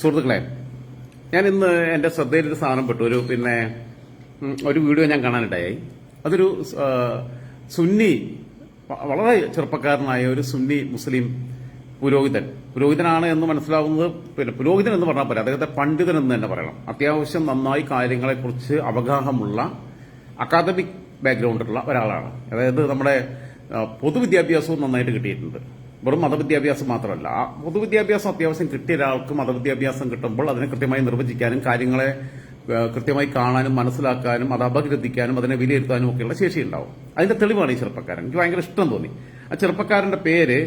സുഹൃത്തുക്കളെ ഞാൻ ഇന്ന് എന്റെ ശ്രദ്ധയിൽ ഒരു സാധനം പെട്ടു. ഒരു പിന്നെ ഒരു വീഡിയോ ഞാൻ കാണാനിടയായി. അതൊരു സുന്നി വളരെ ചെറുപ്പക്കാരനായ ഒരു സുന്നി മുസ്ലിം പുരോഹിതൻ. പുരോഹിതനാണ് എന്ന് മനസ്സിലാവുന്നത് പിന്നെ പുരോഹിതൻ എന്ന് പറഞ്ഞാൽ പോലെ അദ്ദേഹത്തെ പണ്ഡിതൻ എന്ന് തന്നെ പറയണം. അത്യാവശ്യം നന്നായി കാര്യങ്ങളെക്കുറിച്ച് അവഗാഹമുള്ള അക്കാദമിക് ബാക്ക്ഗ്രൗണ്ടുള്ള ഒരാളാണ്. അതായത് നമ്മുടെ പൊതുവിദ്യാഭ്യാസവും നന്നായിട്ട് കിട്ടിയിട്ടുണ്ട്. വെറും മതവിദ്യാഭ്യാസം മാത്രമല്ല. പൊതുവിദ്യാഭ്യാസം അത്യാവശ്യം കിട്ടിയ ഒരാൾക്ക് മതവിദ്യാഭ്യാസം കിട്ടുമ്പോൾ അതിനെ കൃത്യമായി നിർവചിക്കാനും കാര്യങ്ങളെ കൃത്യമായി കാണാനും മനസ്സിലാക്കാനും അത് അപഗ്രഥിക്കാനും അതിനെ വിലയിരുത്താനും ഒക്കെയുള്ള ശേഷി ഉണ്ടാവും. അതിന്റെ തെളിവാണ് ഈ ചെറുപ്പക്കാരൻ. എനിക്ക് ഭയങ്കര ഇഷ്ടം തോന്നി. ആ ചെറുപ്പക്കാരന്റെ പേര്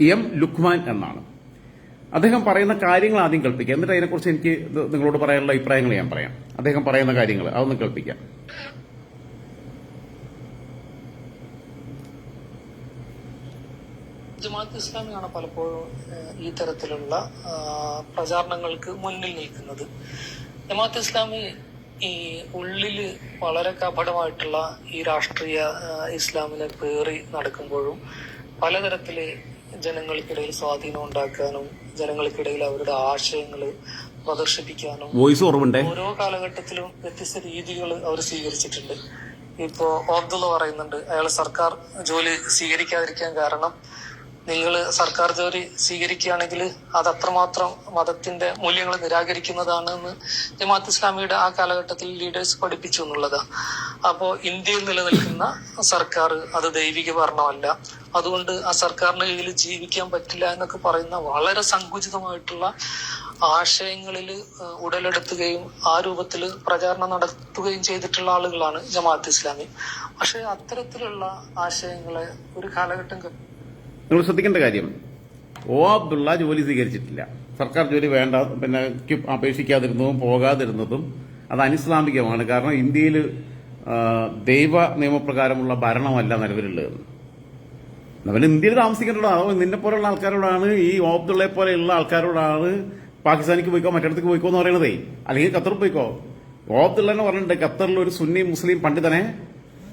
എം ലുക്മാൻ എന്നാണ്. അദ്ദേഹം പറയുന്ന കാര്യങ്ങൾ ആദ്യം കേൾപ്പിക്കാം. എന്നിട്ട് അതിനെക്കുറിച്ച് എനിക്ക് നിങ്ങളോട് പറയാനുള്ള അഭിപ്രായങ്ങൾ ഞാൻ പറയാം. അദ്ദേഹം പറയുന്ന കാര്യങ്ങൾ അതൊന്ന് കേൾപ്പിക്കാം. ജമാഅത്ത് ഇസ്ലാമിയാണ് പലപ്പോഴും ഈ തരത്തിലുള്ള പ്രചാരണങ്ങൾക്ക് മുന്നിൽ നിൽക്കുന്നത്. ജമാഅത്ത് ഇസ്ലാമി ഈ ഉള്ളിൽ വളരെ കപടമായിട്ടുള്ള ഈ രാഷ്ട്രീയ ഇസ്ലാമിനെ പേറി നടക്കുമ്പോഴും പലതരത്തിൽ ജനങ്ങൾക്കിടയിൽ സ്വാധീനം ഉണ്ടാക്കാനും ജനങ്ങൾക്കിടയിൽ അവരുടെ ആശയങ്ങൾ പ്രദർശിപ്പിക്കാനും വോയിസ് കുറവുണ്ടേ? ഓരോ കാലഘട്ടത്തിലും വ്യത്യസ്ത രീതികൾ അവർ സ്വീകരിച്ചിട്ടുണ്ട്. ഇപ്പോ ഓബ്ദുള്ള പറയുന്നുണ്ട് അയാൾ സർക്കാർ ജോലി സ്വീകരിക്കാതിരിക്കാൻ കാരണം നിങ്ങൾ സർക്കാർ ജോലി സ്വീകരിക്കുകയാണെങ്കിൽ അത് അത്രമാത്രം മതത്തിന്റെ മൂല്യങ്ങൾ നിരാകരിക്കുന്നതാണ് എന്ന് ജമാഅത്ത് ഇസ്ലാമിയുടെ ആ കാലഘട്ടത്തിൽ ലീഡേഴ്സ് പഠിപ്പിച്ചു എന്നുള്ളത്. അപ്പോൾ ഇന്ത്യയിൽ നിലനിൽക്കുന്ന സർക്കാർ അത് ദൈവിക ഭരണമല്ല. അതുകൊണ്ട് ആ സർക്കാരിന് കീഴിൽ ജീവിക്കാൻ പറ്റില്ല എന്നൊക്കെ പറയുന്ന വളരെ സങ്കുചിതമായിട്ടുള്ള ആശയങ്ങളിൽ ഉടലെടുത്തുകയും ആ രൂപത്തിൽ പ്രചാരണം നടത്തുകയും ചെയ്തിട്ടുള്ള ആളുകളാണ് ജമാഅത്ത് ഇസ്ലാമി. പക്ഷെ അത്തരത്തിലുള്ള ആശയങ്ങളെ ഒരു കാലഘട്ടം നിങ്ങൾ ശ്രദ്ധിക്കേണ്ട കാര്യം ഒ അബ്ദുള്ള ജോലി സ്വീകരിച്ചിട്ടില്ല. സർക്കാർ ജോലി വേണ്ട പിന്നെ ക്ക് അപേക്ഷിക്കാതിരുന്നതും പോകാതിരുന്നതും അത് അനിസ്ലാമികമാണ്. കാരണം ഇന്ത്യയിൽ ദൈവ നിയമപ്രകാരമുള്ള ഭരണമല്ല നിലവിലുള്ളത്. അവൻ ഇന്ത്യയിൽ താമസിക്കേണ്ടതാണ്. നിന്നെ പോലുള്ള ആൾക്കാരോടാണ് ഈ ഓ അബ്ദുള്ളയെ പോലെയുള്ള ആൾക്കാരോടാണ് പാകിസ്ഥാനിക്ക് പോയിക്കോ മറ്റിടത്തേക്ക് പോയിക്കോ എന്ന് പറയണതേ അല്ലെങ്കിൽ ഖത്തറിൽ പോയിക്കോ. ഓബ്ദുള്ള എന്ന് പറഞ്ഞിട്ടുണ്ട് ഖത്തറിൽ ഒരു സുന്നി മുസ്ലിം പണ്ഡിതനെ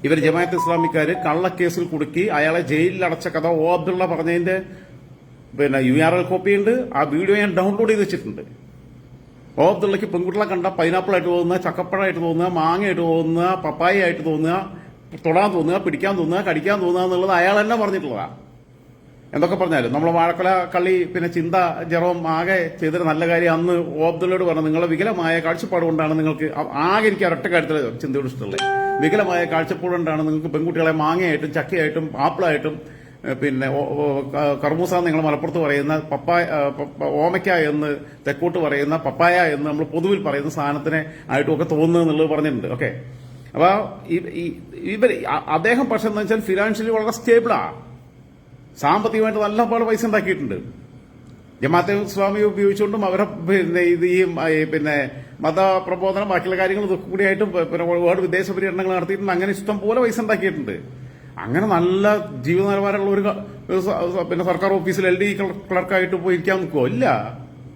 ഇവർ ജമാഅത്ത് ഇസ്ലാമിക്കാര് കള്ളക്കേസിൽ കുടുക്കി അയാളെ ജയിലിൽ അടച്ച കഥ ഓ അബ്ദുള്ള പറഞ്ഞതിന്റെ പിന്നെ യു ആർ എൽ കോപ്പി ഉണ്ട് ആ വീഡിയോ ഞാൻ ഡൗൺലോഡ് ചെയ്ത് വെച്ചിട്ടുണ്ട്. ഓ അബ്ദുള്ളക്ക് പെൺകുട്ടികളെ കണ്ട പൈനാപ്പിൾ ആയിട്ട് തോന്നുക ചക്കപ്പഴമായിട്ട് തോന്നുക മാങ്ങയായിട്ട് തോന്നുക പപ്പായ ആയിട്ട് തോന്നുക തൊടാൻ തോന്നുക പിടിക്കാൻ തോന്നുക കടിക്കാൻ തോന്നുക എന്നുള്ളത് അയാൾ തന്നെ പറഞ്ഞിട്ടുള്ളതാണ് എന്തൊക്കെ പറഞ്ഞാലും നമ്മൾ വാഴക്കൊല കളി പിന്നെ ചിന്ത ജെറോം ആകെ ചെയ്തൊരു നല്ല കാര്യം അന്ന് ഓ അബ്ദുള്ളയോട് പറഞ്ഞു നിങ്ങളുടെ വികലമായ കാഴ്ചപ്പാട് കൊണ്ടാണ് നിങ്ങൾക്ക് ആകെ എനിക്ക് ഒരൊറ്റ കാര്യത്തിൽ ചിന്തയോട് ഇഷ്ടമുള്ളത്. വികലമായ കാഴ്ചപ്പാട് കൊണ്ടാണ് നിങ്ങൾക്ക് പെൺകുട്ടികളെ മാങ്ങയായിട്ടും ചക്കയായിട്ടും ആപ്പിളായിട്ടും പിന്നെ കർമൂസ നിങ്ങൾ മലപ്പുറത്ത് പറയുന്ന പപ്പായ പപ്പ- ഓമയ്ക്ക എന്ന് തെക്കോട്ട് പറയുന്ന പപ്പായ എന്ന് നമ്മൾ പൊതുവിൽ പറയുന്ന സാധനത്തിനെ ആയിട്ടും ഒക്കെ തോന്നുന്നു എന്നുള്ളത് പറഞ്ഞിട്ടുണ്ട്. ഓക്കെ. അപ്പൊ ഈ- ഈ- ഇവർ അദ്ദേഹം പക്ഷെ എന്താ വെച്ചാൽ ഫിനാൻഷ്യലി വളരെ സ്റ്റേബിളാ സാമ്പത്തികമായിട്ട് നല്ല പോലെ പൈസ ഉണ്ടാക്കിയിട്ടുണ്ട്. ജമാഅത്തെ ഇസ്ലാമി ഉപയോഗിച്ചുകൊണ്ടും അവരെ പിന്നെ ഇത് ഈ പിന്നെ മതപ്രബോധനം ബാക്കിയുള്ള കാര്യങ്ങൾ ഇതൊക്കെ കൂടിയായിട്ടും പിന്നെ ഒരുപാട് വിദേശ പര്യടനങ്ങൾ നടത്തിയിട്ടുണ്ട്. അങ്ങനെ ഇഷ്ടം പോലെ പൈസ ഉണ്ടാക്കിയിട്ടുണ്ട്. അങ്ങനെ നല്ല ജീവിത നിലവാരമുള്ള ഒരു പിന്നെ സർക്കാർ ഓഫീസിൽ എൽ ഡി ക്ലർക്കായിട്ട് പോയിരിക്കാൻ നിൽക്കുമോ ഇല്ല.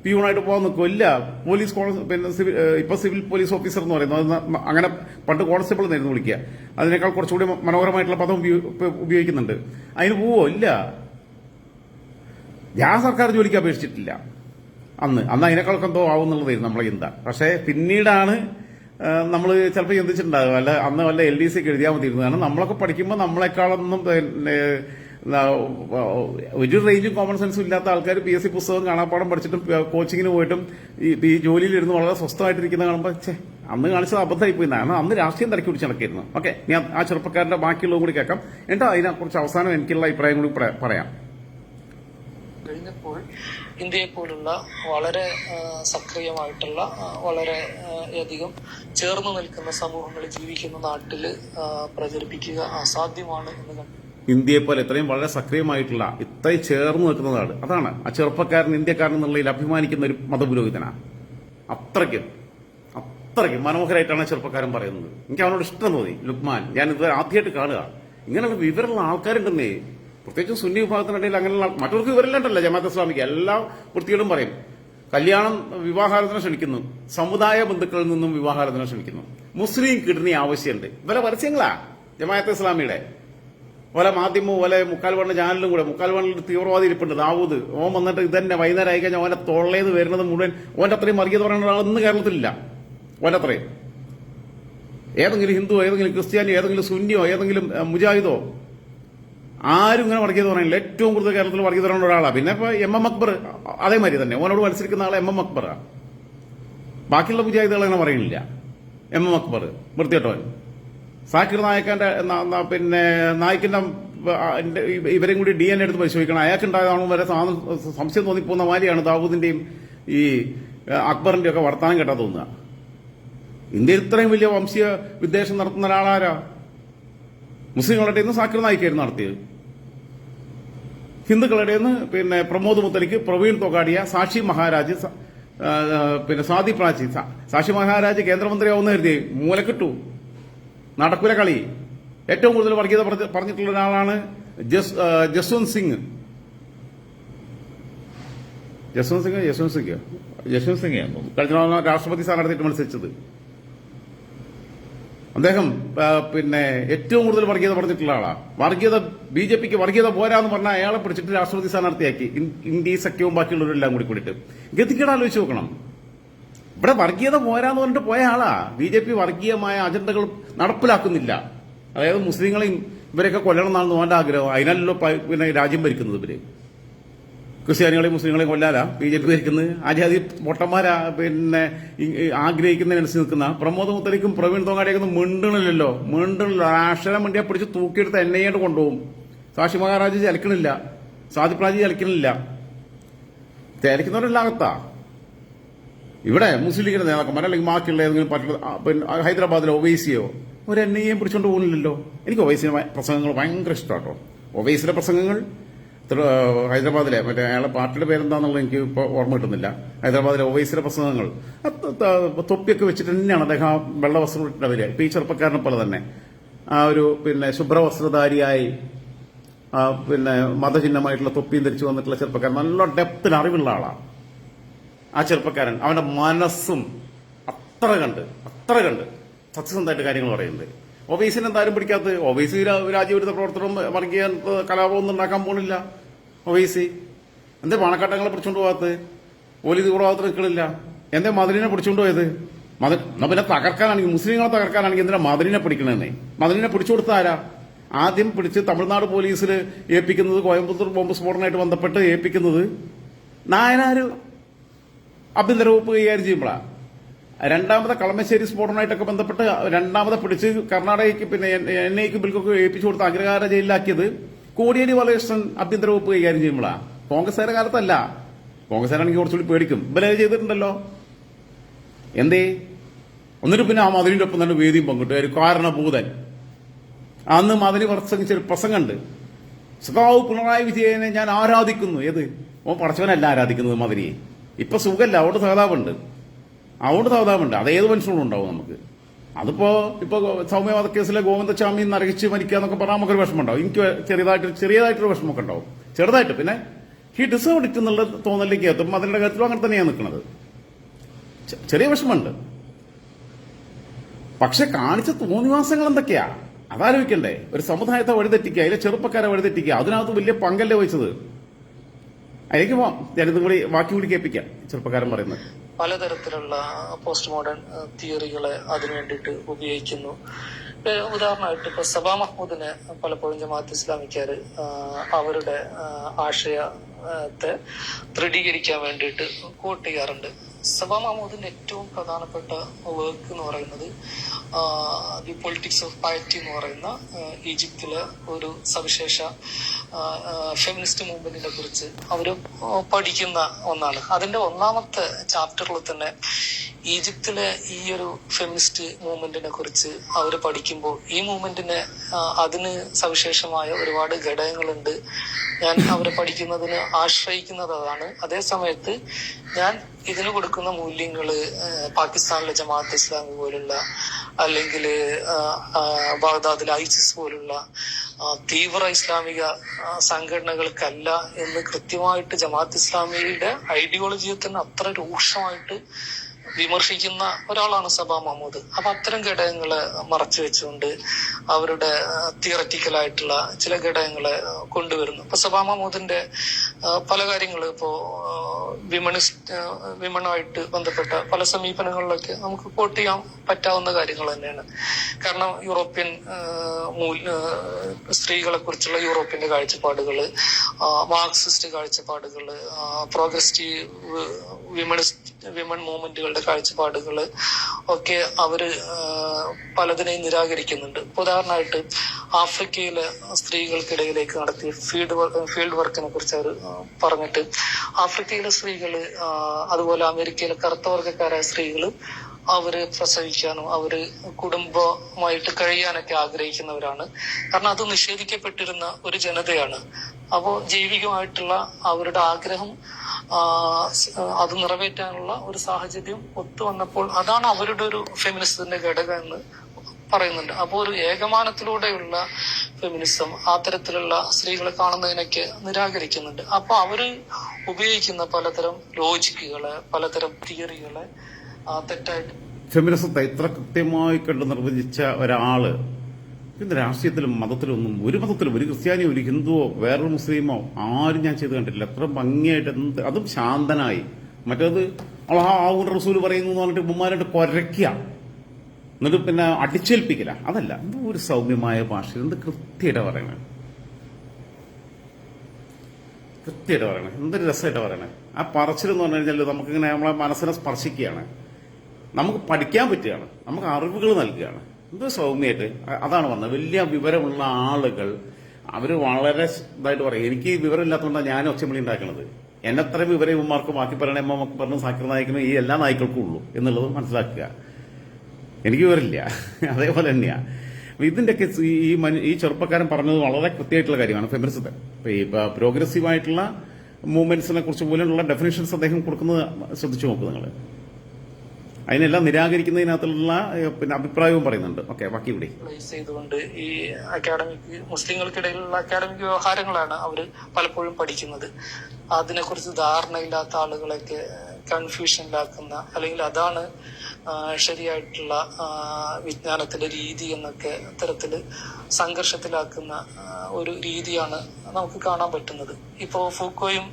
പിയൂണായിട്ട് പോകാൻ ഇല്ല. പോലീസ് പിന്നെ സിവിൽ ഇപ്പൊ സിവിൽ പോലീസ് ഓഫീസർ എന്ന് പറയുന്നത് അങ്ങനെ പണ്ട് കോൺസ്റ്റബിൾ എന്നായിരുന്നു വിളിക്കുക. അതിനേക്കാൾ കുറച്ചുകൂടി മനോഹരമായിട്ടുള്ള പദം ഉപയോഗിക്കുന്നുണ്ട്. അതിന് പോവോ? ഇല്ല. ഞാൻ സർക്കാർ ജോലിക്ക് അപേക്ഷിച്ചിട്ടില്ല. അന്ന്. അന്ന് അതിനേക്കാളൊക്കെ എന്തോ ആവും എന്നുള്ളതായിരുന്നു നമ്മളെ ചിന്ത. പക്ഷേ പിന്നീടാണ് നമ്മൾ ചിലപ്പോൾ ചിന്തിച്ചിട്ടുണ്ടാകും അല്ല അന്ന് വല്ല എൽ ഡി സിക്ക് എഴുതിയാൽ മതിയിരുന്നു കാരണം നമ്മളൊക്കെ പഠിക്കുമ്പോൾ നമ്മളെക്കാളൊന്നും ഒരു റേഞ്ചും കോമൺ സെൻസും ഇല്ലാത്ത ആൾക്കാർ പി എസ് സി പുസ്തകം കാണാപ്പാടം പഠിച്ചിട്ടും കോച്ചിങ്ങിന് പോയിട്ടും ഈ ജോലിയിലിരുന്ന് വളരെ സ്വസ്ഥമായിട്ടിരിക്കുന്ന കാണുമ്പോൾ ചേ അന്ന് കാണിച്ചത് അബദ്ധമായി പോയി കാരണം അന്ന് രാഷ്ട്രീയം തിരക്കി പിടിച്ച് നടക്കിയിരുന്നു ഓക്കെ ഞാൻ ആ ചെറുപ്പക്കാരന്റെ ബാക്കിയുള്ളതും കൂടി കേൾക്കാം. എന്നിട്ട് അതിനെക്കുറിച്ച് അവസാനം എനിക്കുള്ള അഭിപ്രായം കൂടി പറ- പറയാം. കഴിഞ്ഞപ്പോൾ ഇന്ത്യയെ പോലുള്ള വളരെ സക്രിയമായിട്ടുള്ള വളരെ അധികം ചേർന്ന് നിൽക്കുന്ന സമൂഹങ്ങൾ ജീവിക്കുന്ന നാട്ടിൽ പ്രചരിപ്പിക്കുക അസാധ്യമാണ് എന്ന് കണ്ടു. ഇന്ത്യയെ പോലെ ഇത്രയും വളരെ സക്രിയമായിട്ടുള്ള ഇത്രയും ചേർന്ന് നിൽക്കുന്നതാണ്. അതാണ് ആ ചെറുപ്പക്കാരൻ ഇന്ത്യക്കാരൻ എന്നുള്ളതിൽ അഭിമാനിക്കുന്ന ഒരു മതപുരോഹിതനാണ് അത്രയ്ക്ക് അത്രയ്ക്ക് മനോഹരമായിട്ടാണ് ചെറുപ്പക്കാരൻ പറയുന്നത്. എനിക്ക് അവനോട് ഇഷ്ടം തോന്നി. ലുക്മാൻ ഞാൻ ഇത് ആദ്യമായിട്ട് കാണുക. ഇങ്ങനെയുള്ള വിവരമുള്ള ആൾക്കാരുണ്ടെന്നേ പ്രത്യേകിച്ച് സുന്നി വിഭാഗത്തിനിടയിൽ അങ്ങനെയുള്ള മറ്റവർക്ക് വിവരമില്ലണ്ടല്ലോ ജമാഅത്ത് ഇസ്ലാമിക്ക് എല്ലാ വൃത്തികളും പറയും. കല്യാണം വിവാഹാലോചന ക്ഷണിക്കുന്നു. സമുദായ ബന്ധുക്കളിൽ നിന്നും വിവാഹാലോചന ക്ഷണിക്കുന്നു. മുസ്ലിം കിഡ്നി ആവശ്യമുണ്ട്. ഇവരെ പരസ്യങ്ങളാ ജമാഅത്ത് ഇസ്ലാമിയുടെ. ഓലെ മാധ്യമവും ഓല മുക്കാൽ വണ്ണ ചാനലും കൂടെ മുക്കാൽ വണ്ണിൽ തീവ്രവാദി ഇരിപ്പുണ്ട് ദാവൂദ്. ഓൻ വന്നിട്ട് ഇതന്നെ വൈകുന്നേരം ആയി കഴിഞ്ഞാൽ ഓന്റെ തൊള്ളേന്ന് വരുന്നത് മുഴുവൻ ഓന്റെ അത്രയും മറിയത് പറയുന്ന ഒരാളൊന്നും കേരളത്തിലില്ല. ഓന്റെ അത്രയും. ഏതെങ്കിലും ഹിന്ദുവോ ഏതെങ്കിലും ക്രിസ്ത്യാനിയോ ഏതെങ്കിലും സുന്നിയോ ഏതെങ്കിലും മുജാഹിദോ ആരും ഇങ്ങനെ വർഗീയത പറയുന്നില്ല. ഏറ്റവും കൂടുതൽ കേരളത്തിൽ വർഗീയത പറയുന്ന ഒരാളാണ് പിന്നെ ഇപ്പൊ എം എം അക്ബർ അതേമാതിരി തന്നെ. ഓനോട് മത്സരിക്കുന്ന ആളെ എം എം അക്ബറാണ് ബാക്കിയുള്ള മുജാഹിദുകൾ അങ്ങനെ പറയുന്നില്ല. എം എം അക്ബർ വൃത്തികെട്ടവൻ. സാക്കിർ നായക്കന്റെ പിന്നെ നായിക്കിന്റെ ഇവരെയും കൂടി ഡി എൻ എടുത്ത് പരിശോധിക്കണം. അയാൾക്കുണ്ടായതാണോ വരെ സംശയം തോന്നിപ്പോകുന്ന മാതിരിയാണ് ദാവൂദിന്റെയും ഈ അക്ബറിന്റെ ഒക്കെ വർത്താനം കേട്ടാ തോന്നുക. ഇന്ത്യയിൽ ഇത്രയും വലിയ വംശീയ വിദ്വേഷം നടത്തുന്ന ഒരാളാരാ? മുസ്ലിങ്ങളുടെ നിന്ന് സാക്കിർ നായിക്കായിരുന്നു നടത്തിയത്. ഹിന്ദുക്കളുടെ നിന്ന് പിന്നെ പ്രമോദ് മുത്തലിക്ക് പ്രവീൺ തൊഗാഡിയ സാക്ഷി മഹാരാജ് പിന്നെ സ്വാതി പ്രാചി സാക്ഷി മഹാരാജ് കേന്ദ്രമന്ത്രിയാവുന്ന കരുതി മൂലക്കിട്ടു. നടക്കുല കളി. ഏറ്റവും കൂടുതൽ വർഗീയത പറഞ്ഞിട്ടുള്ള ഒരാളാണ് ജസ്- ജസ്വന്ത് സിംഗ്. ജസ്വന്ത് സിംഗ് യശ്വന്ത് സിംഗ്. യശ്വന്ത് സിംഗ് കഴിഞ്ഞ തവണ രാഷ്ട്രപതി സ്ഥാനാർത്ഥിയിട്ട് മത്സരിച്ചത്. അദ്ദേഹം പിന്നെ ഏറ്റവും കൂടുതൽ വർഗീയത പറഞ്ഞിട്ടുള്ള ആളാ. വർഗീയത ബി ജെ പിക്ക് വർഗീയത പോരാന്ന് പറഞ്ഞാൽ അയാളെ പിടിച്ചിട്ട് രാഷ്ട്രപതി സ്ഥാനാർത്ഥിയാക്കി ഇന്ത്യ സഖ്യവും ബാക്കിയുള്ളവരെല്ലാം കൂടി കൂടിയിട്ട്. ഗതികേട് ആലോചിച്ച് നോക്കണം. ഇവിടെ വർഗീയത പോരാന്ന് പറഞ്ഞിട്ട് പോയ ആളാ. ബി ജെ പി വർഗീയമായ അജണ്ടകൾ നടപ്പിലാക്കുന്നില്ല. അതായത് മുസ്ലിങ്ങളെയും ഇവരെയൊക്കെ കൊല്ലണം എന്നാണ് ഓന്റെ ആഗ്രഹം. അതിനല്ലല്ലോ പിന്നെ രാജ്യം ഭരിക്കുന്നത് ഇവർ. ക്രിസ്ത്യാനികളെയും മുസ്ലിങ്ങളെയും കൊല്ലാലാ ബി ജെ പി ഭരിക്കുന്നത്. ആചാര്യ പൊട്ടന്മാരാ പിന്നെ ആഗ്രഹിക്കുന്നതിനനുസരിച്ച് നിൽക്കുന്ന. പ്രമോദ് മുത്തലിക്കും പ്രവീൺ തോങ്ങാടിയൊക്കെ മിണ്ടണില്ലല്ലോ. മിണ്ടണില്ല. അക്ഷരം വണ്ടിയെ പിടിച്ച് തൂക്കിയെടുത്ത് എണ്ണയായിട്ട് കൊണ്ടുപോകും. സാക്ഷി മഹാരാജ് ചലിക്കണില്ല സാദിപ്രാജ് ചലിക്കണില്ല ചലിക്കുന്നവരെല്ലാം അകത്താ. ഇവിടെ മുസ്ലിം ലീഗിന്റെ നേതാക്കന്മാർ അല്ലെങ്കിൽ ബാക്കിയുള്ള ഏതെങ്കിലും പിന്നെ ഹൈദരാബാദിലെ ഒവൈസിയോ ഒരു എൻ ഐ എം പിടിച്ചോണ്ട് പോകുന്നില്ലല്ലോ എനിക്ക് ഒവൈസിന്റെ പ്രസംഗങ്ങൾ ഭയങ്കര ഇഷ്ടമാട്ടോ ഒവൈസിന്റെ പ്രസംഗങ്ങൾ ഹൈദരാബാദിലെ മറ്റേ അയാളെ പാർട്ടിയുടെ പേരെന്താന്നുള്ളത് എനിക്ക് ഇപ്പോൾ ഓർമ്മ കിട്ടുന്നില്ല. ഹൈദരാബാദിലെ ഒവൈസിന്റെ പ്രസംഗങ്ങൾ തൊപ്പിയൊക്കെ വെച്ചിട്ട് തന്നെയാണ് അദ്ദേഹം ആ വെള്ള വസ്ത്രം ഇട്ടിട്ട് വരിക. ഈ ചെറുപ്പക്കാരനെ പോലെ തന്നെ. ആ ഒരു പിന്നെ ശുഭ്രവസ്ത്രധാരിയായി പിന്നെ മതചിഹ്നമായിട്ടുള്ള തൊപ്പിയും ധരിച്ചു വന്നിട്ടുള്ള ചെറുപ്പക്കാരൻ നല്ല ഡെപ്തിൽ അറിവുള്ള ആളാണ് ആ ചെറുപ്പക്കാരൻ അവന്റെ മനസ്സും അത്ര കണ്ട് അത്ര കണ്ട് സത്യസന്ധമായിട്ട് കാര്യങ്ങൾ പറയുന്നുണ്ട് ഒബൈസിന് എന്തായാലും പിടിക്കാത്തത് ഒബൈസി രാജ്യവിരുദ്ധ പ്രവർത്തനം വർഗീയ കലാപമൊന്നും ഉണ്ടാക്കാൻ പോണില്ല. ഒബൈസി എന്തേ പാണക്കാട്ടങ്ങളെ പിടിച്ചോണ്ട് പോകാത്തത്? പോലീസ് കൂടാതെ നിൽക്കണില്ല എന്തേ മതിലിനെ പിടിച്ചോണ്ട് പോയത്? മത എന്നാ പിന്നെ തകർക്കാനാണെങ്കിൽ മുസ്ലിങ്ങളെ തകർക്കാനാണെങ്കിൽ എന്തിനാ മതിലിനെ പിടിക്കണമെന്നേ മതിലിനെ പിടിച്ചു കൊടുത്ത ആരാ? ആദ്യം പിടിച്ച് തമിഴ്നാട് പോലീസിൽ ഏൽപ്പിക്കുന്നത് കോയമ്പത്തൂർ ബോംബ് സ്ഫോടനമായിട്ട് ബന്ധപ്പെട്ട് ഏൽപ്പിക്കുന്നത് നായനാര്? ആഭ്യന്തര വകുപ്പ് കൈകാര്യം ചെയ്യുമ്പോഴാണ് രണ്ടാമത് കളമശ്ശേരി സ്ഫോടനമായിട്ടൊക്കെ ബന്ധപ്പെട്ട് രണ്ടാമത് പിടിച്ച് കർണാടകയ്ക്ക് പിന്നെ എൻ ഐക്ക് ബിൽക്കൊക്കെ ഏൽപ്പിച്ചു കൊടുത്ത് അഗ്രഹാര ജയിലിലാക്കിയത് കോടിയേരി ബാലകൃഷ്ണൻ ആഭ്യന്തര വകുപ്പ് കൈകാര്യം ചെയ്യുമ്പോഴാണ് കോൺഗ്രസ്സുകാരെ കാലത്തല്ല. കോൺഗ്രസ്സുകാരാണെങ്കിൽ കുറച്ചുകൂടി പേടിക്കും. ഇവരത് ചെയ്തിട്ടുണ്ടല്ലോ. എന്തേ? എന്നിട്ട് പിന്നെ ആ മധുരിന്റെ ഒപ്പം തന്നെ വേദിയും പങ്കിട്ടു. ഒരു കാരണഭൂതൻ. അന്ന് മധുരി പ്രസംഗിച്ച ഒരു പ്രസംഗമുണ്ട്. സഖാവ് പിണറായി വിജയനെ ഞാൻ ആരാധിക്കുന്നു. ഏത്? ഓ പടച്ചവനല്ല ആരാധിക്കുന്നത് മതിനിയെ ഇപ്പൊ സുഖല്ല അവിടെ സഹതാപുണ്ട്. അവിടെ സഹതാപുണ്ട്. അത് ഏത് മനുഷ്യനും ഉണ്ടാവും നമുക്ക്. അതിപ്പോ ഇപ്പൊ സൗമ്യ കേസിലെ ഗോവിന്ദസ്വാമി നരകിച്ച് മരിക്കുക എന്നൊക്കെ പറഞ്ഞാൽ നമുക്കൊരു വിഷമം ഉണ്ടാവും എനിക്ക് ചെറിയതായിട്ട് ചെറിയതായിട്ടൊരു വിഷമമൊക്കെ ഉണ്ടാവും ചെറുതായിട്ട് പിന്നെ ഹി ഡിസേർവ് ഇറ്റ് എന്നുള്ള തോന്നലിലേക്ക് എത്തും. അതിന്റെ കാര്യത്തിലും അങ്ങനെ തന്നെയാണ് നിൽക്കുന്നത്. ചെറിയ വിഷമമുണ്ട്. പക്ഷെ കാണിച്ച തോന്നിവാസങ്ങൾ എന്തൊക്കെയാ? അതാലോചിക്കണ്ടേ. ഒരു സമുദായത്തെ വഴിതെറ്റിക്കുക അതിലെ ചെറുപ്പക്കാരെ വഴിതെറ്റിക്കുക അതിനകത്ത് വലിയ പങ്കല്ലേ വഹിച്ചത്? അതിലേക്ക് പോവാം. ഞാനിതും കൂടി ബാക്കി കൂടി കേൾപ്പിക്കാം ചെറുപ്പക്കാരൻ പറയുന്നത്. പലതരത്തിലുള്ള പോസ്റ്റ് മോഡേൺ തിയറികളെ അതിനു വേണ്ടിയിട്ട് ഉപയോഗിക്കുന്നു. ഉദാഹരണമായിട്ട് ഇപ്പൊ സബാ മഹ്മൂദിനെ പലപ്പോഴും ജമാഅത്ത് ഇസ്ലാമിക്കാർ അവരുടെ ആശയത്തെ ദൃഢീകരിക്കാൻ വേണ്ടിയിട്ട് കോട്ട് ചെയ്യാറുണ്ട് സബാ മഹമ്മൂദിന്റെ ഏറ്റവും പ്രധാനപ്പെട്ട വർക്ക് എന്ന് പറയുന്നത് ദി പൊളിറ്റിക്സ് ഓഫ് പയറ്റി എന്ന് പറയുന്ന ഈജിപ്തിലെ ഒരു സവിശേഷ ഫെമിനിസ്റ്റ് മൂവ്മെന്റിനെ കുറിച്ച് അവർ പഠിക്കുന്ന ഒന്നാണ്. അതിന്റെ ഒന്നാമത്തെ ചാപ്റ്ററിൽ തന്നെ ഈജിപ്തിലെ ഈ ഒരു ഫെമിനിസ്റ്റ് മൂവ്മെന്റിനെ കുറിച്ച് അവർ പഠിക്കുമ്പോൾ ഈ മൂവ്മെന്റിന് അതിന് സവിശേഷമായ ഒരുപാട് ഘടകങ്ങളുണ്ട്. ഞാൻ അവരെ പഠിക്കുന്നതിന് ആശ്രയിക്കുന്നത് അതാണ്. അതേ സമയത്ത് ഞാൻ ഇതിന് കൊടുക്കുന്ന മൂല്യങ്ങൾ പാകിസ്ഥാനിലെ ജമാഅത്ത് ഇസ്ലാമി പോലുള്ള അല്ലെങ്കിൽ ബാഗ്ദാദിലെ ഐസിസ് പോലുള്ള തീവ്ര ഇസ്ലാമിക സംഘടനകൾക്കല്ല എന്ന് കൃത്യമായിട്ട് ജമാഅത്ത് ഇസ്ലാമിയുടെ ഐഡിയോളജിയെ തന്നെ അത്ര രൂക്ഷമായിട്ട് വിമർശിക്കുന്ന ഒരാളാണ് സബാ മഹമ്മൂദ് അപ്പൊ അത്തരം ഘടകങ്ങളെ മറച്ചു വെച്ചുകൊണ്ട് അവരുടെ തിയററ്റിക്കലായിട്ടുള്ള ചില ഘടകങ്ങളെ കൊണ്ടുവരുന്നു. ഇപ്പൊ സബാ മഹമ്മൂദിന്റെ പല കാര്യങ്ങൾ ഇപ്പോ വിമണിസ്റ്റ് വിമണുമായിട്ട് ബന്ധപ്പെട്ട പല സമീപനങ്ങളിലൊക്കെ നമുക്ക് കോട്ട് ചെയ്യാൻ പറ്റാവുന്ന കാര്യങ്ങൾ തന്നെയാണ്. കാരണം യൂറോപ്യൻ സ്ത്രീകളെ കുറിച്ചുള്ള യൂറോപ്പിന്റെ കാഴ്ചപ്പാടുകൾ ആ, മാർക്സിസ്റ്റ് കാഴ്ചപ്പാടുകൾ പ്രോഗ്രസ്റ്റീവ് വിമണിസ്റ്റ് വിമൺ മൂവ്മെന്റുകളുടെ കാഴ്ചപ്പാടുകൾ ഒക്കെ അവർ പലതിനെയും നിരാകരിക്കുന്നുണ്ട്. ഉദാഹരണമായിട്ട് ആഫ്രിക്കയിലെ സ്ത്രീകൾക്കിടയിലേക്ക് നടത്തിയ ഫീൽഡ് ഫീൽഡ് വർക്കിനെ കുറിച്ച് അവർ പറഞ്ഞിട്ട് ആഫ്രിക്കയിലെ സ്ത്രീകൾ അതുപോലെ അമേരിക്കയിലെ കറുത്ത വർഗക്കാരായ സ്ത്രീകൾ അവർ പ്രസവിക്കാനും അവർ കുടുംബമായിട്ട് കഴിയാനൊക്കെ ആഗ്രഹിക്കുന്നവരാണ്. കാരണം അത് നിഷേധിക്കപ്പെട്ടിരുന്ന ഒരു ജനതയാണ്. അപ്പോ ജൈവികമായിട്ടുള്ള അവരുടെ ആഗ്രഹം അത് നിറവേറ്റാനുള്ള ഒരു സാഹചര്യം ഒത്തു വന്നപ്പോൾ അതാണ് അവരുടെ ഒരു ഫെമിനിസത്തിന്റെ ഘടകം എന്ന് പറയുന്നുണ്ട്. അപ്പോൾ ഒരു ഏകമാനത്തിലൂടെയുള്ള ഫെമിനിസം ആ തരത്തിലുള്ള സ്ത്രീകളെ കാണുന്നതിനൊക്കെ നിരാകരിക്കുന്നുണ്ട്. അപ്പൊ അവർ ഉപയോഗിക്കുന്ന പലതരം ലോജിക്കുകൾ പലതരം തിയറികളെ തെറ്റായിട്ട് ഫെമിനിസത്തെ ഇത്ര കൃത്യമായി കണ്ട് നിർവചിച്ച ഒരാൾ ഇന്ന് രാഷ്ട്രീയത്തിലും മതത്തിലും ഒന്നും ഒരു മതത്തിലും ഒരു ക്രിസ്ത്യാനിയോ ഒരു ഹിന്ദുവോ വേറൊരു മുസ്ലിമോ ആരും ഞാൻ ചെയ്ത് കണ്ടിട്ടില്ല. എത്ര ഭംഗിയായിട്ട് എന്ത് അതും ശാന്തനായി. മറ്റേത് ആ ആവൂർ റസൂൽ പറയുന്നു എന്ന് പറഞ്ഞിട്ട് ഉമ്മാരായിട്ട് കൊരയ്ക്കുക. എന്നിട്ട് പിന്നെ അടിച്ചേൽപ്പിക്കില്ല അതല്ല എന്തോ ഒരു സൗമ്യമായ ഭാഷയിൽ എന്ത് കൃത്യമായിട്ട് പറയണേ? കൃത്യമായിട്ട് പറയണേ. എന്തൊരു രസമായിട്ട് പറയണേ? ആ പറച്ചിലെന്ന് പറഞ്ഞു കഴിഞ്ഞാൽ നമുക്കിങ്ങനെ നമ്മളെ മനസ്സിനെ സ്പർശിക്കുകയാണ്. നമുക്ക് പഠിക്കാൻ പറ്റുകയാണ്. നമുക്ക് അറിവുകൾ നൽകുകയാണ്. എന്തോ സൗമ്യമായിട്ട്? അതാണ് പറഞ്ഞത്. വലിയ വിവരമുള്ള ആളുകൾ അവർ വളരെ ഇതായിട്ട് പറയും. എനിക്ക് വിവരമില്ലാത്തതുകൊണ്ടാണ് ഞാൻ ഒച്ചമിളി ഉണ്ടാക്കുന്നത് എന്നത്ര വിവരം ഇവന്മാർക്ക് ബാക്കി പറയണ നമുക്ക് പറഞ്ഞ സാക്കിർ നായിക്കിനും ഈ എല്ലാ നായ്ക്കൾക്കും ഉള്ളൂ എന്നുള്ളത് മനസ്സിലാക്കുക. എനിക്ക് വിവരമില്ല. അതേപോലെ തന്നെയാണ് അപ്പൊ ഇതിന്റെയൊക്കെ ഈ- ഈ ചെറുപ്പക്കാരൻ പറഞ്ഞത് വളരെ കൃത്യമായിട്ടുള്ള കാര്യമാണ്. ഫെമിനിസത്തെ. ഈ പ്രോഗ്രസീവ് ആയിട്ടുള്ള മൂവ്മെന്റ്സിനെ കുറിച്ച് പോലുള്ള ഡെഫിനേഷൻസ് അദ്ദേഹം കൊടുക്കുന്നത് ശ്രദ്ധിച്ചു നോക്കുക നിങ്ങൾ അതിനെല്ലാം നിരാകരിക്കുന്നതിനകത്തുള്ള പിന്നെ അഭിപ്രായവും പറയുന്നുണ്ട്. ഓക്കെ ബാക്കി ഇവിടെ. ഈ അക്കാഡമിക് മുസ്ലിങ്ങൾക്കിടയിലുള്ള അക്കാഡമിക് വ്യവഹാരങ്ങളാണ് അവർ പലപ്പോഴും പഠിക്കുന്നത്. അതിനെക്കുറിച്ച് ധാരണയില്ലാത്ത ആളുകളൊക്കെ കൺഫ്യൂഷനിലാക്കുന്ന അല്ലെങ്കിൽ അതാണ് ശരിയായിട്ടുള്ള വിജ്ഞാനത്തിന്റെ രീതി എന്നൊക്കെ തരത്തിൽ സംഘർഷത്തിലാക്കുന്ന ഒരു രീതിയാണ് നമുക്ക് കാണാൻ പറ്റുന്നത്. ഇപ്പോ ഫൂക്കോയും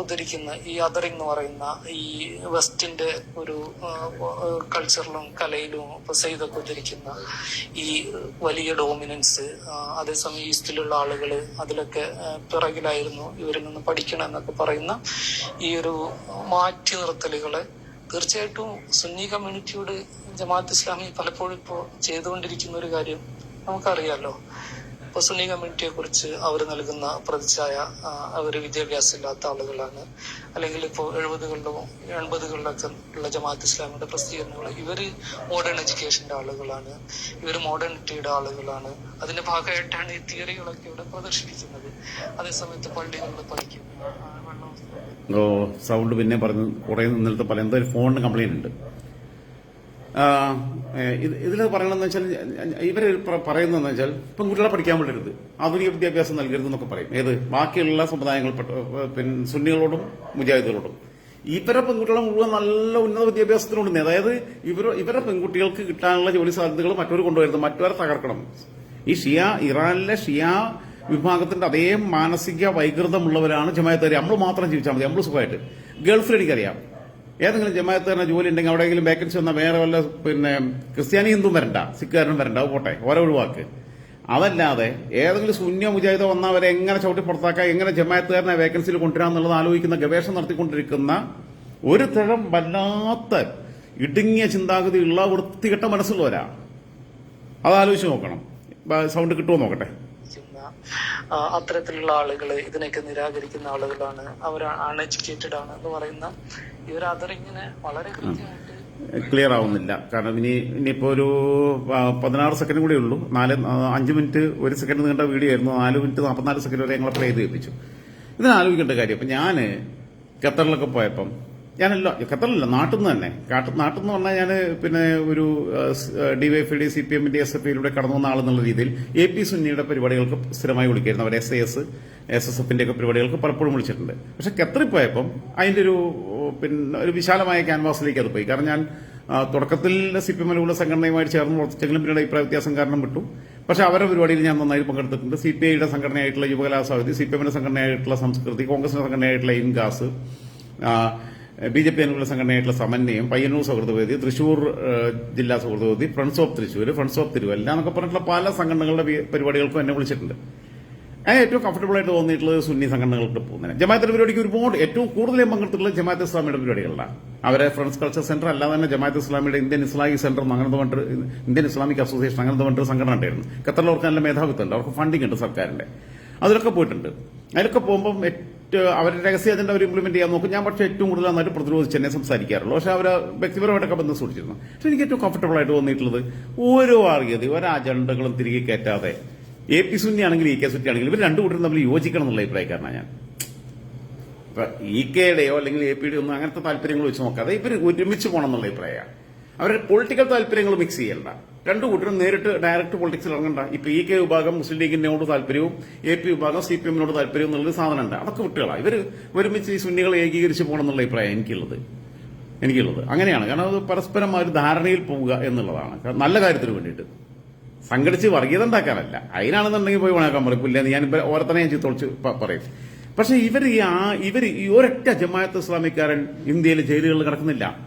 ഉദ്ധരിക്കുന്ന ഈ അതറിംഗ് എന്ന് പറയുന്ന ഈ വെസ്റ്റിന്റെ ഒരു കൾച്ചറിലും കലയിലും സെയ്തൊക്കെ ഉദ്ധരിക്കുന്ന ഈ വലിയ ഡോമിനൻസ് അതേസമയം ഈസ്റ്റിലുള്ള ആളുകൾ അതിലൊക്കെ പിറകിലായിരുന്നു ഇവരിൽ നിന്ന് പഠിക്കണം എന്നൊക്കെ പറയുന്ന ഈ ഒരു മാറ്റി നിർത്തലുകളെ തീർച്ചയായിട്ടും സുന്നി കമ്മ്യൂണിറ്റിയോട് ജമാഅത്ത് ഇസ്ലാമി പലപ്പോഴും ഇപ്പോൾ ചെയ്തുകൊണ്ടിരിക്കുന്ന ഒരു കാര്യം നമുക്കറിയാലോ. ഇപ്പൊ സുന്നി കമ്മ്യൂണിറ്റിയെ കുറിച്ച് അവർ നൽകുന്ന പ്രതിച്ഛായ അവർ വിദ്യാഭ്യാസം ഇല്ലാത്ത ആളുകളാണ്. അല്ലെങ്കിൽ ഇപ്പോൾ എഴുപതുകളിലും എൺപതുകളിലൊക്കെ ഉള്ള ജമാഅത്ത് ഇസ്ലാമിന്റെ പ്രസിദ്ധീകരണങ്ങൾ ഇവർ മോഡേൺ എഡ്യൂക്കേഷന്റെ ആളുകളാണ്. ഇവർ മോഡേണിറ്റിയുടെ ആളുകളാണ്. അതിന്റെ ഭാഗമായിട്ടാണ് ഈ തിയറികളൊക്കെ ഇവിടെ പ്രദർശിപ്പിക്കുന്നത്. അതേസമയത്ത് പള്ളികളിൽ പഠിക്കുന്നു സൗണ്ട് പിന്നെ പറഞ്ഞു കുറെ നിന്നിട്ട് പല എന്തോ ഒരു ഫോണിന് കംപ്ലൈന്റ് ഉണ്ട്. ഇതിൽ പറയണമെന്ന് വെച്ചാൽ ഇവർ പറയുന്നതെന്ന് വെച്ചാൽ ഇപ്പം കുട്ടികളെ പഠിക്കാൻ വിടരുത്. ആധുനിക വിദ്യാഭ്യാസം നൽകരുത് എന്നൊക്കെ പറയും. ഏത്? ബാക്കിയുള്ള സമുദായങ്ങൾ പിന്നെ സുന്നികളോടും മുജാഹിദുകളോടും. ഇവരെ പെൺകുട്ടികളെ മുഴുവൻ നല്ല ഉന്നത വിദ്യാഭ്യാസത്തിനുണ്ട്. അതായത് ഇവർ ഇവരെ പെൺകുട്ടികൾക്ക് കിട്ടാനുള്ള ജോലി സാധ്യതകൾ മറ്റവർ കൊണ്ടുവരുന്നത് മറ്റവരെ തകർക്കണം. ഈ ഷിയ ഇറാനിലെ ഷിയ വിഭാഗത്തിന്റെ അതേ മാനസിക വൈകൃതമുള്ളവരാണ് ജമായത്തുകാർ നമ്മൾ മാത്രം ജീവിച്ചാൽ മതി. നമ്മൾ സുഖമായിട്ട്. ഗൾഫിൽ എനിക്കറിയാം. ഏതെങ്കിലും ജമാഅത്തുകാരന് ജോലി ഉണ്ടെങ്കിൽ അവിടെയെങ്കിലും വേക്കൻസി വന്നാൽ വേറെ വല്ല പിന്നെ ക്രിസ്ത്യാനി ഹിന്ദുവും വരണ്ട സിഖുകാരനും വരണ്ട പോട്ടെ ഓരോ ഒഴിവാക്ക്. അതല്ലാതെ ഏതെങ്കിലും ശൂന്യ മുജാഹിദ വന്നവരെ എങ്ങനെ ചവിട്ടി പുറത്താക്കാം എങ്ങനെ ജമാഅത്തുകാരനെ വേക്കൻസിയിൽ കൊണ്ടുവരാം എന്നുള്ളത് ആലോചിക്കുന്ന ഗവേഷണം നടത്തിക്കൊണ്ടിരിക്കുന്ന ഒരു തരം വല്ലാത്ത ഇടുങ്ങിയ ചിന്താഗതിയുള്ള വൃത്തികെട്ട മനസ്സുള്ളവരാ. അത് ആലോചിച്ച് നോക്കണം. സൗണ്ട് കിട്ടുമോ നോക്കട്ടെ. അത്തരത്തിലുള്ള ആളുകൾ ഇതിനൊക്കെ നിരാകരിക്കുന്ന ആളുകളാണ്. അവർ അൺഎഡ്യൂക്കേറ്റഡ് ആണ് എന്ന് പറയുന്ന ഇവർ അതറിങ്ങനെ വളരെ കൃത്യമായിട്ട് ക്ലിയർ ആവുന്നില്ല. കാരണം ഇനി ഇനിയിപ്പോ ഒരു പതിനാറ് സെക്കൻഡ് കൂടെ ഉള്ളൂ. നാല് അഞ്ച് മിനിറ്റ് ഒരു സെക്കൻഡ് നീണ്ട വീഡിയോ ആയിരുന്നു. നാല് മിനിറ്റ് നാൽപ്പത്തിനാല് സെക്കൻഡ് വരെ ഞങ്ങളെ പ്ലേ ചെയ്ത് ഇതിനാലോചിക്കേണ്ട കാര്യം ഇപ്പൊ ഞാൻ ഖത്തറിലൊക്കെ പോയപ്പം ഞാനല്ല ഖത്തറിലല്ല നാട്ടിൽ നിന്ന് തന്നെ. നാട്ടിൽ നിന്ന് പറഞ്ഞാൽ ഞാൻ പിന്നെ ഒരു ഡിവൈഎഫ്ഐ സി പി എമ്മിന്റെ എസ് എഫ് ഐയിലൂടെ കടന്നു വന്ന ആളെന്നുള്ള രീതിയിൽ എ പി സുന്നിയുടെ പരിപാടികൾക്ക് സ്ഥിരമായി വിളിക്കായിരുന്നു. അവർ S I S S S എഫിന്റെ ഒക്കെ പരിപാടികൾക്ക് പലപ്പോഴും വിളിച്ചിട്ടുണ്ട്. പക്ഷെ ഖത്തറിൽ പോയപ്പം അതിന്റെ ഒരു പിന്നെ ഒരു വിശാലമായ ക്യാൻവാസിലേക്ക് അത് പോയി. കാരണം ഞാൻ തുടക്കത്തിൽ സി പി എമ്മിലുള്ള സംഘടനയുമായി ചേർന്ന് പ്രവർത്തിച്ചെങ്കിലും പിന്നീട് അഭിപ്രായ വ്യത്യാസം കാരണം വിട്ടു. പക്ഷെ അവരുടെ പരിപാടിയിൽ ഞാൻ നന്നായി പങ്കെടുത്തിട്ടുണ്ട്. സി പി ഐയുടെ സംഘടനയായിട്ടുള്ള യുവകലാസാവധി സി പി എമ്മിന്റെ സംഘടനയായിട്ടുള്ള സംസ്കൃതി കോൺഗ്രസിന്റെ സംഘടനയായിട്ടുള്ള ഇൻഗാസ് ബി ജെ പി അനുകൂല സംഘടനയായിട്ടുള്ള സമന്വയം പയ്യന്നൂർ സൗഹൃദവേദി തൃശൂർ ജില്ലാ സൗഹൃദവേദി friends of Thrissur friends of Thiruvalla എന്നൊക്കെ പറഞ്ഞിട്ടുള്ള പല സംഘടനകളുടെ പരിപാടികൾക്കും എന്നെ വിളിച്ചിട്ടുണ്ട്. ഏറ്റവും കംഫർട്ടബിൾ ആയിട്ട് തോന്നിയിട്ടുള്ളത് സുന്നി സംഘടനകളുടെ പോകുന്നതിന് ജമാഅത്തിന്റെ പരിപാടിക്ക് ഒരുപാട് ഏറ്റവും കൂടുതൽ പങ്കെടുത്തിട്ടുള്ള ജമാഅത്ത് ഇസ്ലാമിയുടെ പരിപാടികളിലാണ്. അവരെ ഫ്രണ്ട്സ് കൾച്ചർ സെന്റർ അല്ലാതെ തന്നെ ജമാഅത്ത് ഇസ്ലാമിയുടെ ഇന്ത്യൻ ഇസ്ലാമിക് സെന്റർ അങ്ങനത്തെ ഇന്ത്യൻ ഇസ്ലാമിക് അസോസിയേഷൻ അങ്ങനത്തെ പറഞ്ഞിട്ട് സംഘടന ഉണ്ടായിരുന്നു. ഖത്തറിൽ അവർക്ക് നല്ല മേധാവിത്വം ഉണ്ട് അവർക്ക് ഫണ്ടിങ് ഉണ്ട് സർക്കാരിന്റെ. അതിലൊക്കെ പോയിട്ടുണ്ട്. അതിലൊക്കെ ഏറ്റവും അവരുടെ രഹസ്യ അജണ്ട അവർ ഇംപ്ലിമെന്റ് ചെയ്യാൻ നോക്കും. ഞാൻ പക്ഷേ ഏറ്റവും കൂടുതൽ നന്നായിട്ട് പ്രതിരോധിച്ച് തന്നെ സംസാരിക്കാറുള്ളൂ. പക്ഷെ അവരെ വ്യക്തിപരമായിട്ടൊക്കെ ബന്ധം സൂക്ഷിച്ചിരുന്നു. പക്ഷെ എനിക്ക് ഏറ്റവും കംഫർട്ടബിൾ ആയിട്ട് തോന്നിയിട്ടുള്ളത് ഓരോ അറിയത് ഓരോ അജണ്ടകളും തിരികെ കയറ്റാതെ എ പി സുന്നി ആണെങ്കിൽ ഇ കെ സുന്നി ആണെങ്കിലും ഇവർ രണ്ടു കൂട്ടരും തമ്മിൽ യോജിക്കണം എന്നുള്ള അഭിപ്രായക്കാരനാണ് ഞാൻ. ഇ കെയുടെയോ അല്ലെങ്കിൽ എ പിയുടെയോ ഒന്നും അങ്ങനത്തെ താല്പര്യങ്ങൾ വെച്ച് നോക്കാതെ ഇവർ ഒരുമിച്ച് പോകണം എന്നുള്ള അഭിപ്രായമാണ്. അവരുടെ പൊളിറ്റിക്കൽ താല്പര്യങ്ങൾ മിക്സ് ചെയ്യണ്ട. രണ്ടു കൂട്ടരും നേരിട്ട് ഡയറക്റ്റ് പൊളിറ്റിക്സിൽ ഇറങ്ങണ്ട. ഇപ്പൊ ഇ കെ വിഭാഗം മുസ്ലിം ലീഗിനോട് താല്പര്യവും എ പി വിഭാഗം സി പി എമ്മിനോട് താല്പര്യവും എന്നുള്ളൊരു സാധനമുണ്ട്. അതൊക്കെ വിട്ടുകളാണ് ഇവർ ഒരുമിച്ച് ഈ സുന്നികളെ ഏകീകരിച്ച് പോകണം എന്നുള്ള അഭിപ്രായം എനിക്കുള്ളത്. എനിക്കുള്ളത്. അങ്ങനെയാണ്. കാരണം അത് പരസ്പരം ഒരു ധാരണയിൽ പോവുക എന്നുള്ളതാണ്. നല്ല കാര്യത്തിന് വേണ്ടിയിട്ട്. സംഘടിച്ച് വർഗീയത ഉണ്ടാക്കാനല്ല അതിനാണെന്നുണ്ടെങ്കിൽ പോയി ഉണക്കാൻ പറയും. ഞാൻ ഓരോത്തനെ ഞാൻ ചിത്തൊളിച്ച് പറയും. പക്ഷെ ഇവർ ഈ ആ ഇവർ ഈ ഒരൊറ്റ ജമാഅത്ത് ഇസ്ലാമിക്കാരൻ ഇന്ത്യയിലെ ജയിലുകളിൽ കിടക്കുന്നില്ല.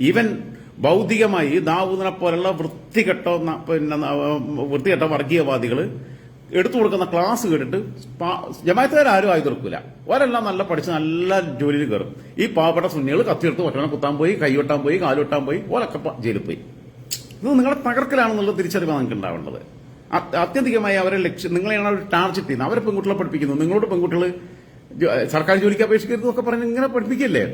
ഇവൻ ഭൗതികമായി ദാവൂദിനെ പോലുള്ള വൃത്തികെട്ട പിന്നെ വൃത്തികെട്ട വർഗീയവാദികൾ എടുത്തു കൊടുക്കുന്ന ക്ലാസ് കേട്ടിട്ട് ജമായത്തുകാരും ആയി തീർക്കൂല ഓരെല്ലാം നല്ല പഠിച്ച് നല്ല ജോലിയിൽ കയറും. ഈ പാവപ്പെട്ട സുന്നികൾ കത്തിയെടുത്ത് ഒറ്റവനെ കുത്താൻ പോയി കൈവെട്ടാൻ പോയി കാലുവെട്ടാൻ പോയി ഓലൊക്കെ ജയിലിൽ പോയി. ഇത് നിങ്ങളെ തകർക്കലാണെന്നുള്ള തിരിച്ചറിവാണ് നിങ്ങൾക്ക് ഉണ്ടാവേണ്ടത് അത്യധികമായി അവരെ ലക്ഷ്യം നിങ്ങളെയാണ് അവർ ടാർജറ്റ് ചെയ്യുന്നത്. അവരെ പെൺകുട്ടികളെ പഠിപ്പിക്കുന്നു. നിങ്ങളോട് പെൺകുട്ടികൾ സർക്കാർ ജോലിക്ക് അപേക്ഷിക്കരുത് എന്നൊക്കെ പറഞ്ഞ് ഇങ്ങനെ പഠിപ്പിക്കല്ലേ?